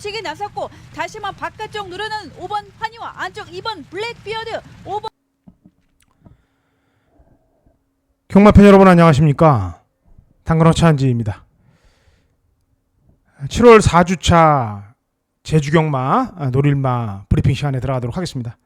치기 나섰고 다시만 바깥쪽 누르는 5번 환희와 안쪽 2번 블랙비어드. 5번 경마팬 여러분 안녕하십니까? 당근호차 한지입니다. 7월 4주차 제주경마 아, 노릴마 브리핑 시간에 들어가도록 하겠습니다.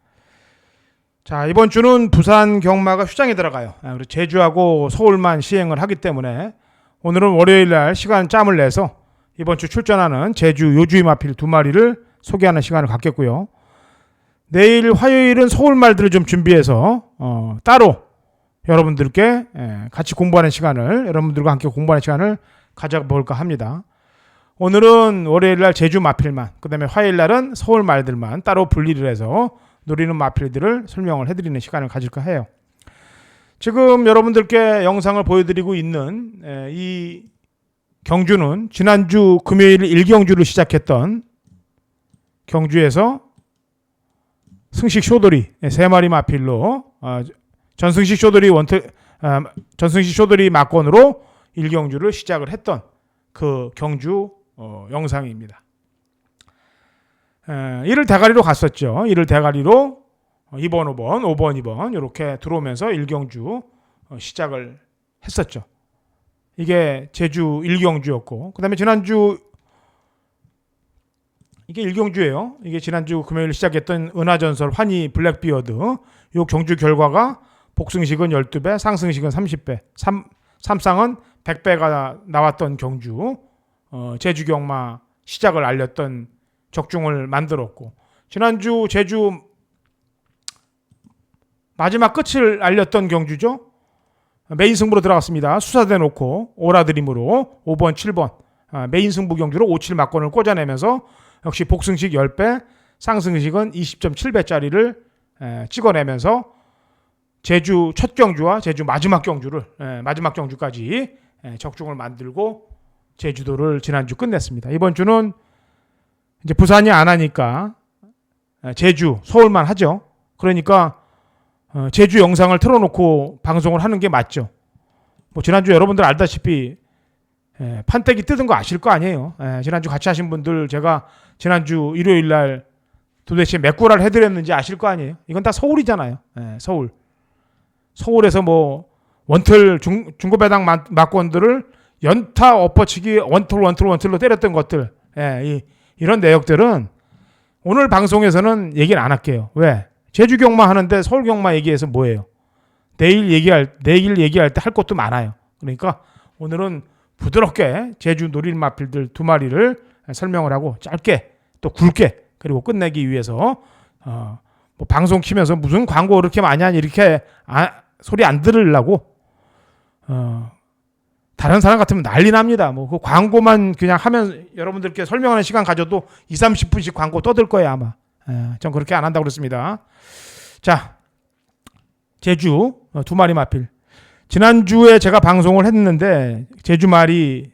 자 이번 주는 부산 경마가 휴장에 들어가요. 아, 그리고 제주하고 서울만 시행을 하기 때문에 오늘은 월요일날 시간 짬을 내서 이번 주 출전하는 제주 요주이 마필 두 마리를 소개하는 시간을 갖겠고요 내일 화요일은 서울 말들을 좀 준비해서 어, 따로 여러분들께 예, 같이 공부하는 시간을 여러분들과 함께 공부하는 시간을 가져볼까 합니다. 오늘은 월요일 날 제주 마필만, 그다음에 화요일 날은 서울 말들만 따로 분리를 해서 노리는 마필들을 설명을 해드리는 시간을 가질까 해요. 지금 여러분들께 영상을 보여드리고 있는 예, 이 경주는 지난주 금요일 1경주를 시작했던 경주에서 승식 쇼돌이 예, 세 마리 마필로 어, 전승식 쇼돌이 원트 아, 전승식 쇼돌이 막건으로 일경주를 시작을 했던 그 경주 어, 영상입니다. 에, 이를 대가리로 갔었죠. 이를 대가리로 2번, 5번, 5번, 2번 이렇게 들어오면서 일경주 어, 시작을 했었죠. 이게 제주 일경주였고 그다음에 지난주 이게 일경주예요. 이게 지난주 금요일 시작했던 은하전설 환희 블랙비어드 요 경주 결과가 복승식은 12배, 상승식은 30배, 삼, 삼상은 100배가 나왔던 경주, 어, 제주 경마 시작을 알렸던 적중을 만들었고, 지난주 제주 마지막 끝을 알렸던 경주죠. 메인 승부로 들어갔습니다. 수사대 놓고 오라드림으로 5번, 7번 아, 메인 승부 경주로 5, 7 막건을 꽂아내면서 역시 복승식 10배, 상승식은 20.7배짜리를 찍어내면서 제주 첫 경주와 제주 마지막 경주를 예, 마지막 경주까지 예, 적중을 만들고 제주도를 지난주 끝냈습니다. 이번 주는 이제 부산이 안 하니까 예, 제주, 서울만 하죠. 그러니까 어, 제주 영상을 틀어놓고 방송을 하는 게 맞죠. 뭐 지난주 여러분들 알다시피 예, 판때기 뜯은 거 아실 거 아니에요. 예, 지난주 같이 하신 분들 제가 지난주 일요일 날 도대체 몇 구라를 해드렸는지 아실 거 아니에요. 이건 다 서울이잖아요. 예, 서울. 서울에서 뭐 원틀 중, 중고배당 마- 막권들을 연타 엎어치기 원틀 원틀 원틀로 때렸던 것들 예, 이, 이런 내역들은 오늘 방송에서는 얘기를 안 할게요. 왜? 제주 경마 하는데 서울 경마 얘기해서 뭐예요? 내일 얘기할 내일 얘기할 때 할 것도 많아요. 그러니까 오늘은 부드럽게 제주 노릴 마필들 두 마리를 설명을 하고 짧게 또 굵게 그리고 끝내기 위해서 어, 뭐 방송 키면서 무슨 광고 이렇게 많이 하니 이렇게 아, 소리 안 들으려고 어, 다른 사람 같으면 난리 납니다. 뭐 그 광고만 그냥 하면 여러분들께 설명하는 시간 가져도 2, 30분씩 광고 떠들 거예요, 아마. 예, 전 그렇게 안 한다고 그랬습니다. 자, 제주 어, 두 마리 마필. 지난주에 제가 방송을 했는데 제주 말이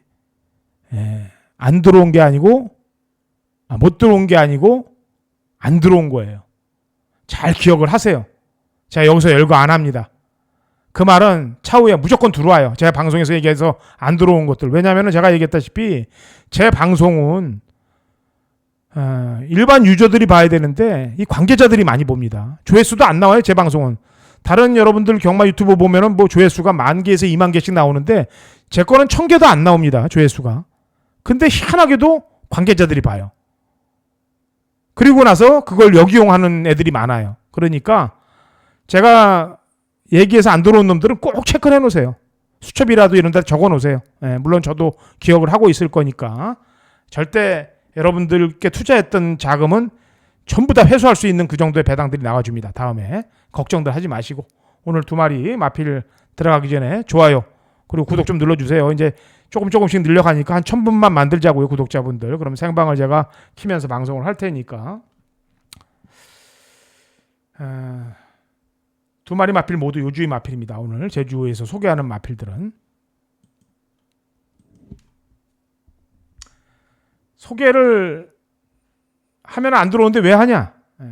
예, 안 들어온 게 아니고 아, 못 들어온 게 아니고 안 들어온 거예요. 잘 기억을 하세요. 제가 여기서 열거 안 합니다. 그 말은 차후에 무조건 들어와요. 제가 방송에서 얘기해서 안 들어온 것들. 왜냐하면 제가 얘기했다시피 제 방송은 어, 일반 유저들이 봐야 되는데 이 관계자들이 많이 봅니다. 조회수도 안 나와요. 제 방송은. 다른 여러분들 경마 유튜브 보면은 뭐 조회수가 만 개에서 2만 개씩 나오는데 제 거는 천 개도 안 나옵니다. 조회수가. 근데 희한하게도 관계자들이 봐요. 그리고 나서 그걸 역이용하는 애들이 많아요. 그러니까 제가 얘기해서 안 들어온 놈들은 꼭 체크를 해놓으세요. 수첩이라도 이런 데 적어 놓으세요. 예, 물론 저도 기억을 하고 있을 거니까. 절대 여러분들께 투자했던 자금은 전부 다 회수할 수 있는 그 정도의 배당들이 나와줍니다. 다음에. 걱정들 하지 마시고. 오늘 두 마리 마필 들어가기 전에 좋아요. 그리고 구독 좀 눌러주세요. 이제 조금 조금씩 늘려가니까 한 천 분만 만들자고요. 구독자분들. 그럼 생방을 제가 키면서 방송을 할 테니까. 아, 두 마리 마필 모두 요주의 마필입니다. 오늘 제주에서 소개하는 마필들은 소개를 하면 안 들어오는데 왜 하냐? 예.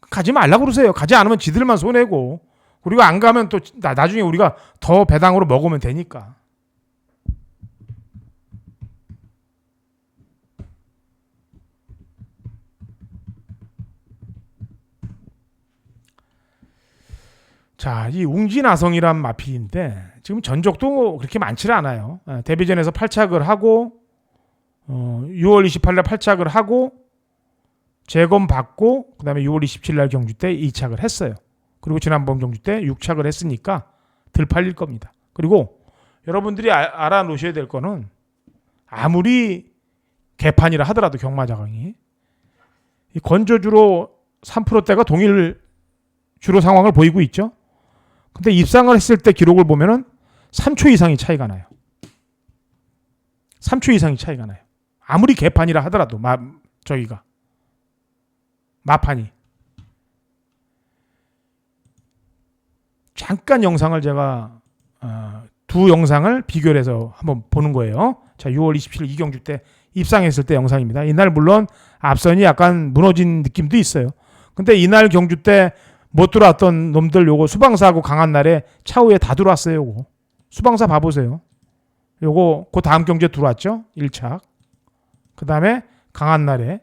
가지 말라고 그러세요. 가지 않으면 지들만 손해고 그리고 안 가면 또 나, 중에 우리가 더 배당으로 먹으면 되니까. 자, 이 웅진아성이란 마피인데 지금 전적도 그렇게 많지 않아요. 예, 데뷔전에서 8착을 하고 어, 6월 28일 날 8착을 하고 재검 받고 그다음에 6월 27일 날 경주 때 2착을 했어요. 그리고 지난번 경주 때 6착을 했으니까 들 팔릴 겁니다. 그리고 여러분들이 아- 알아 놓으셔야 될 거는 아무리 개판이라 하더라도 경마자강이 이 건조주로 3%대가 동일 주로 상황을 보이고 있죠. 근데 입상을 했을 때 기록을 보면은 3초 이상이 차이가 나요. 3초 이상이 차이가 나요. 아무리 개판이라 하더라도 마 저기가 마판이 잠깐 영상을 제가 어, 두 영상을 비교를 해서 한번 보는 거예요. 자, 6월 27일 이경주 때 입상했을 때 영상입니다. 이날 물론 앞선이 약간 무너진 느낌도 있어요. 근데 이날 경주 때 못 들어왔던 놈들 요거 수방사하고 강한 날에 차후에 다 들어왔어요. 요거 수방사 봐보세요. 요거 그 다음 경주에 들어왔죠. 1착. 그 다음에 강한 날에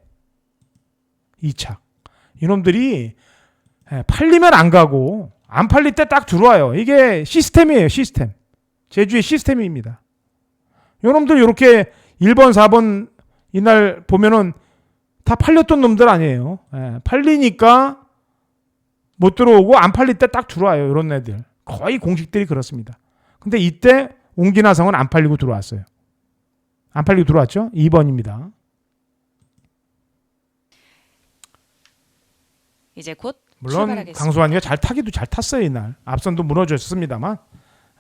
2착. 이놈들이 예, 팔리면 안 가고 안 팔릴 때 딱 들어와요. 이게 시스템이에요. 시스템. 제주의 시스템입니다. 요놈들 요렇게 1번, 4번 이날 보면은 다 팔렸던 놈들 아니에요. 예, 팔리니까 못 들어오고 안 팔릴 때 딱 들어와요. 이런 애들. 거의 공식들이 그렇습니다. 근데 이때 웅진화성은 안 팔리고 들어왔어요. 안 팔리고 들어왔죠? 2번입니다. 이제 곧 물론. 강수환이가 잘 타기도 잘 탔어요 이날 앞선도 무너졌습니다만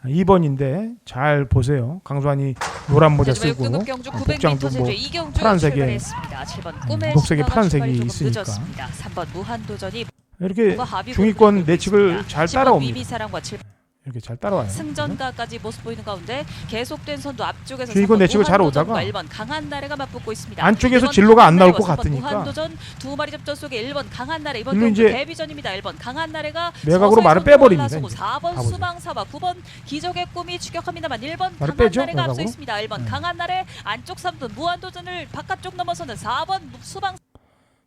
2번인데 잘 보세요 강수환이 노란 모자 쓰고 6등급 경주 어, 900m 복장도 뭐 파란색에, 출발했습니다. 7번 꿈의 녹색에 파란색이 있으니까. 늦었습니다. 3번 무한도전이 이렇게 중위권 내측을. 잘 10번 따라옵니다 위미사랑과 7번 이렇게 잘 따라와요 승전가까지 모습 보이는 가운데 계속된 선두 앞쪽에서 3번 내측을 잘 오다가 1번 강한 나래가 맞붙고 있습니다. 안쪽에서 1번 진로가 안 나올 것 강한 나래와 3번 같으니까. 무한도전 두 마리 접전 속에 1번 강한 나래 이번 이제 데뷔전입니다. 1번 강한 나래가 매각으로 말을 빼버립니다, 올라서고 이제. 4번 봐보세요. 수방사와 9번 기적의 꿈이 추격합니다만 1번 말을 강한 빼죠, 나래가 앞서? 있습니다. 1번 네. 강한 나래 안쪽 3분 무한도전을 바깥쪽 넘어서는 4번 수방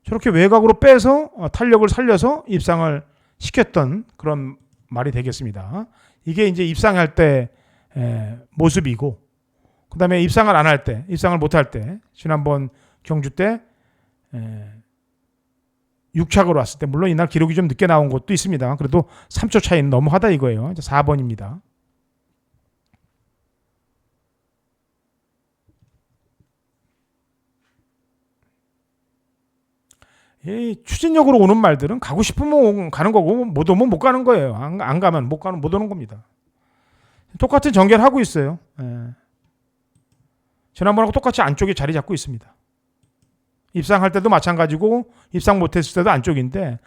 저렇게 외곽으로 빼서 어, 탄력을 살려서 입상을 시켰던 그런 말이 되겠습니다 이게 이제 입상할 때 에, 모습이고 그 다음에 입상을 안 할 때 입상을 못 할 때 지난번 경주 때 에, 6착으로 왔을 때 물론 이날 기록이 좀 늦게 나온 것도 있습니다. 그래도 3초 차이는 너무하다 이거예요. 이제 4번입니다. 이 추진력으로 오는 말들은 가고 싶으면 가는 거고 못 오면 못 가는 거예요. 안, 안 가면 못 가는 못 오는 겁니다. 똑같은 전개를 하고 있어요. 예. 지난번하고 똑같이 안쪽에 자리 잡고 있습니다. 입상할 때도 마찬가지고 입상 못했을 때도 안쪽인데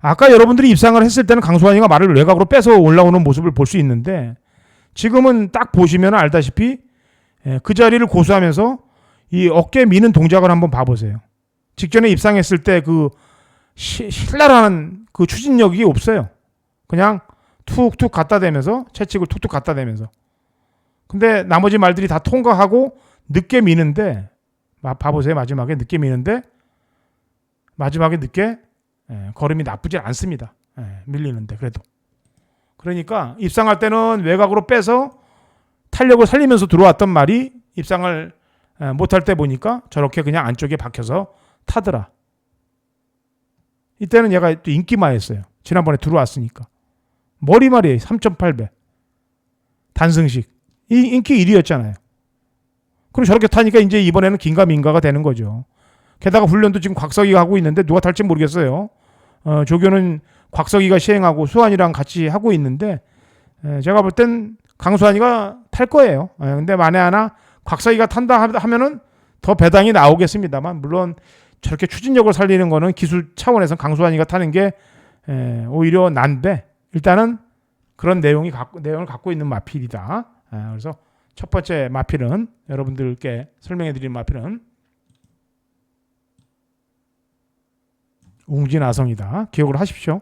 아까 여러분들이 입상을 했을 때는 강수환이가 말을 외곽으로 빼서 올라오는 모습을 볼 수 있는데 지금은 딱 보시면 알다시피 예, 그 자리를 고수하면서 이 어깨 미는 동작을 한번 봐보세요. 직전에 입상했을 때 그 신랄한 그 추진력이 없어요. 그냥 툭툭 갖다 대면서 채찍을 툭툭 갖다 대면서. 근데 나머지 말들이 다 통과하고 늦게 미는데 마- 봐보세요 마지막에 늦게 미는데 마지막에 늦게 예, 걸음이 나쁘지 않습니다. 예, 밀리는데 그래도 그러니까 입상할 때는 외곽으로 빼서 탄력을 살리면서 들어왔던 말이 입상을 예, 못할 때 보니까 저렇게 그냥 안쪽에 박혀서 타더라. 이때는 얘가 또 인기마였어요. 지난번에 들어왔으니까 머리 말이에요. 3.8배 단승식 이 인기 1위였잖아요. 그리고 저렇게 타니까 이제 이번에는 긴가민가가 되는 거죠. 게다가 훈련도 지금 곽석이가 하고 있는데 누가 탈지 모르겠어요. 어, 조교는 곽석이가 시행하고 수환이랑 같이 하고 있는데 에, 제가 볼 땐 강수환이가 탈 거예요. 에, 근데 만에 하나 곽석이가 탄다 하- 하면은 더 배당이 나오겠습니다만 물론 저렇게 추진력을 살리는 거는 기술 차원에서 강수환이가 타는 게 에, 오히려 난데 일단은 그런 내용이 갖고, 내용을 갖고 있는 마필이다. 에, 그래서 첫 번째 마필은 여러분들께 설명해 드리는 마필은 웅진아성이다. 기억을 하십시오.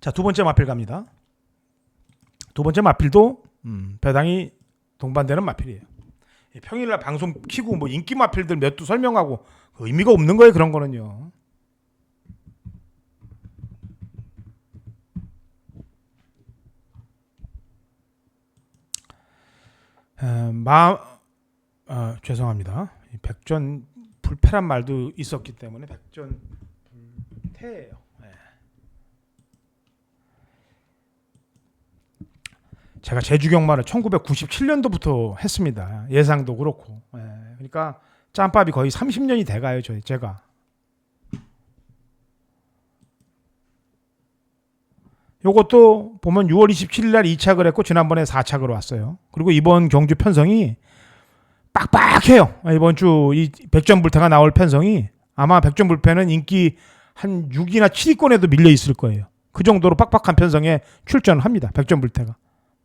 자, 두 번째 마필 갑니다. 두 번째 마필도 음, 배당이 동반되는 마필이에요. 평일날 방송 키고 뭐 인기 마필들 몇 두 설명하고 그 의미가 없는 거예요 그런 거는요. 에, 마 아, 죄송합니다. 이 백전 불패란 말도 있었기 때문에 백전 불태예요. 예. 제가 제주 경마를 1997년도부터 했습니다. 예상도 그렇고. 예. 그러니까 짬밥이 거의 30년이 돼가요, 저희 제가. 요것도 보면 6월 27일 날 2착을 했고 지난번에 4착으로 왔어요. 그리고 이번 경주 편성이 빡빡해요. 이번 주 이 백전불패가 나올 편성이 아마 백전불패는 인기 한 6이나 7위권에도 밀려 있을 거예요. 그 정도로 빡빡한 편성에 출전을 합니다. 백전불패가.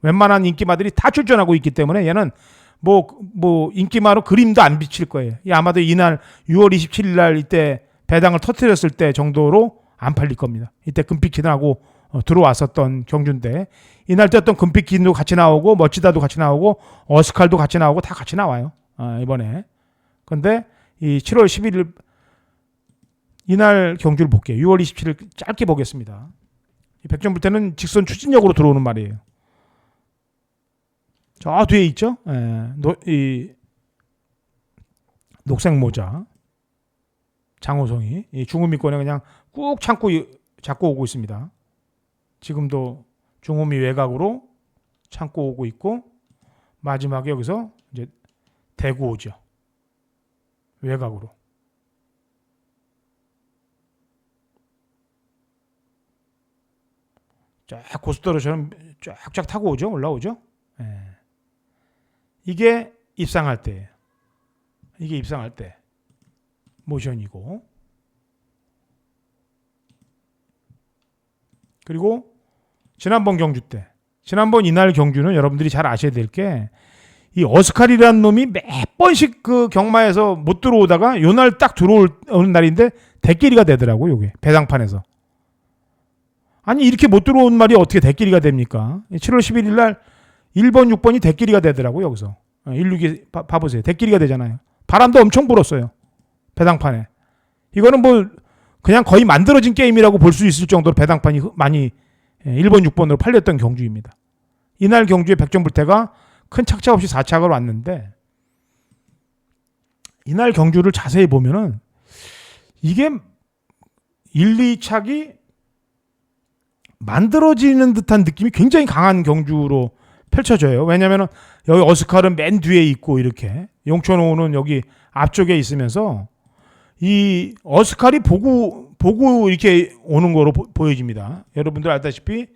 웬만한 인기마들이 다 출전하고 있기 때문에 얘는 뭐, 뭐, 인기마로 그림도 안 비칠 거예요. 이 아마도 이날 6월 27일 날 이때 배당을 터트렸을 때 정도로 안 팔릴 겁니다. 이때 금빛 기나고 어, 들어왔었던 경주인데 이날 뛰었던 금빛 기도 같이 나오고 멋지다도 같이 나오고 어스칼도 같이 나오고 다 같이 나와요. 아, 이번에. 근데 이 7월 11일 이날 경주를 볼게요. 6월 27일 짧게 보겠습니다. 이 백전불태는 직선 추진력으로 들어오는 말이에요. 저 뒤에 있죠? 예, 노, 이 녹색 모자 장호성이 이 중후미권에 그냥 꾹 참고 이- 잡고 오고 있습니다. 지금도 중후미 외곽으로 참고 오고 있고 마지막에 여기서 이제 대구 오죠. 외곽으로. 쫙 고속도로처럼 쫙쫙 타고 오죠. 올라오죠. 예. 이게 입상할 때예요. 이게 입상할 때 모션이고. 그리고 지난번 경주 때 지난번 이날 경주는 여러분들이 잘 아셔야 될 게 이 어스칼이라는 놈이 몇 번씩 그 경마에서 못 들어오다가 요 날 딱 들어오는 날인데 대끼리가 되더라고 요게. 배당판에서. 아니 이렇게 못 들어온 말이 어떻게 대끼리가 됩니까? 7월 11일 날 1번 6번이 대끼리가 되더라고 여기서. 162 봐, 봐보세요. 대끼리가 되잖아요. 바람도 엄청 불었어요 배당판에. 이거는 뭐 그냥 거의 만들어진 게임이라고 볼 수 있을 정도로 배당판이 흐- 많이 예, 1번 6번으로 팔렸던 경주입니다. 이날 경주에 백전불태가 큰 착착 없이 4착을 왔는데 이날 경주를 자세히 보면은 이게 1, 2착이 만들어지는 듯한 느낌이 굉장히 강한 경주로 펼쳐져요. 왜냐면은 여기 어스칼은 맨 뒤에 있고 이렇게 용천호는 여기 앞쪽에 있으면서 이 어스칼이 보고 보고 이렇게 오는 거로 보, 보여집니다. 여러분들 알다시피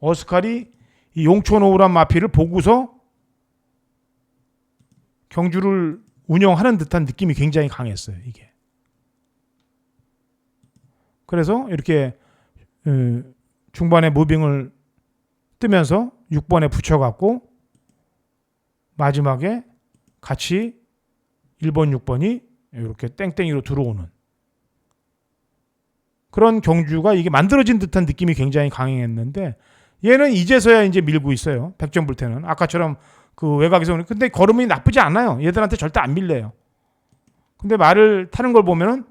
어스칼이 이 용천호란 마피를 보고서 경주를 운영하는 듯한 느낌이 굉장히 강했어요. 이게. 그래서 이렇게 어, 중반에 무빙을 뜨면서 6번에 붙여갖고 마지막에 같이 1번, 6번이 이렇게 땡땡이로 들어오는 그런 경주가 이게 만들어진 듯한 느낌이 굉장히 강했는데 얘는 이제서야 이제 밀고 있어요. 백전불태는 아까처럼 그 외곽에서 오는 근데 걸음이 나쁘지 않아요. 얘들한테 절대 안 밀려요. 근데 말을 타는 걸 보면은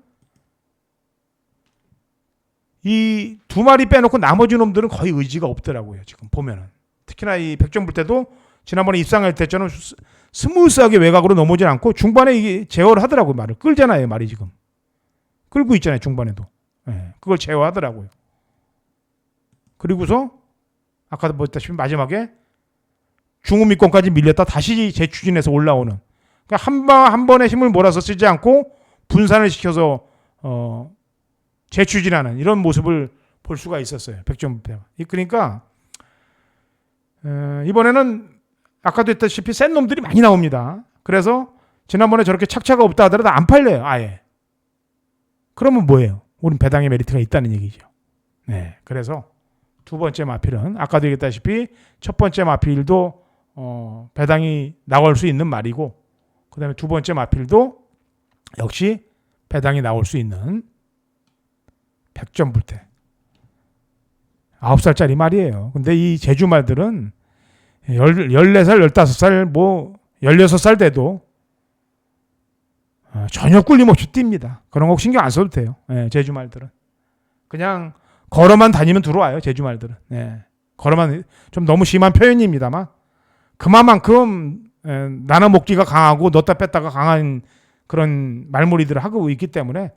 이 두 마리 빼놓고 나머지 놈들은 거의 의지가 없더라고요. 지금 보면은 특히나 이 백전불태도 지난번에 입상할 때처럼 스- 스무스하게 외곽으로 넘어오진 않고 중반에 이게 제어를 하더라고요. 말을 끌잖아요. 말이 지금 끌고 있잖아요. 중반에도 예, 그걸 제어하더라고요. 그리고서 아까도 보셨다시피 마지막에 중후미권까지 밀렸다 다시 재추진해서 올라오는 그러니까 한방 한 번에 힘을 몰아서 쓰지 않고 분산을 시켜서 어 재추진하는 이런 모습을 볼 수가 있었어요. 백전부패가. 그러니까 어, 이번에는 아까도 했다시피 센 놈들이 많이 나옵니다. 그래서 지난번에 저렇게 착차가 없다 하더라도 안 팔려요. 아예. 그러면 뭐예요? 우린 배당의 메리트가 있다는 얘기죠. 네. 그래서 두 번째 마필은 아까도 얘기했다시피 첫 번째 마필도 어, 배당이 나올 수 있는 말이고 그다음에 두 번째 마필도 역시 배당이 나올 수 있는 백전불태. 아홉 살짜리 말이에요. 근데 이 제주 말들은 열, 14살, 15살, 뭐 16살 돼도 어, 전혀 꿀림 없이 뜁니다. 그런 거 신경 안 써도 돼요. 예, 제주 말들은 그냥 걸어만 다니면 들어와요. 제주 말들은. 예, 걸어만 좀 너무 심한 표현입니다만 그만큼 예, 나눠 먹기가 강하고 넣다 뺐다가 강한 그런 말머리들을 하고 있기 때문에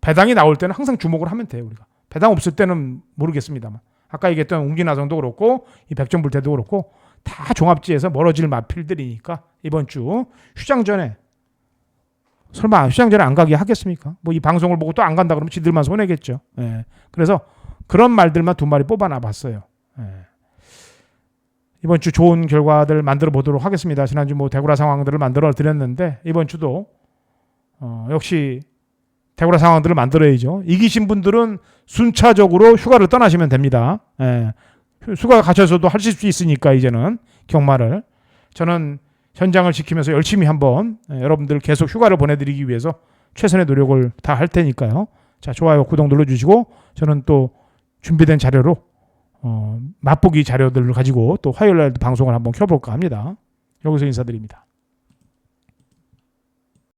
배당이 나올 때는 항상 주목을 하면 돼요. 우리가 배당 없을 때는 모르겠습니다만 아까 얘기했던 웅진화성도 그렇고 이 백전불태도 그렇고 다 종합지에서 멀어질 마필들이니까 이번 주 휴장 전에 설마 휴장 전에 안 가게 하겠습니까? 뭐 이 방송을 보고 또 안 간다 그러면 지들만 손해겠죠. 예. 그래서 그런 말들만 두 마리 뽑아놔 봤어요. 예. 이번 주 좋은 결과들 만들어 보도록 하겠습니다. 지난주 뭐 대구라 상황들을 만들어 드렸는데 이번 주도 어, 역시 대구라 상황들을 만들어야죠. 이기신 분들은 순차적으로 휴가를 떠나시면 됩니다. 예. 휴- 휴가 가셔서도 하실 수 있으니까 이제는 경마를 저는 현장을 지키면서 열심히 한번 예, 여러분들 계속 휴가를 보내드리기 위해서 최선의 노력을 다 할 테니까요. 자 좋아요 구독 눌러주시고 저는 또 준비된 자료로 어, 맛보기 자료들을 가지고 또 화요일 날 방송을 한번 켜볼까 합니다. 여기서 인사드립니다.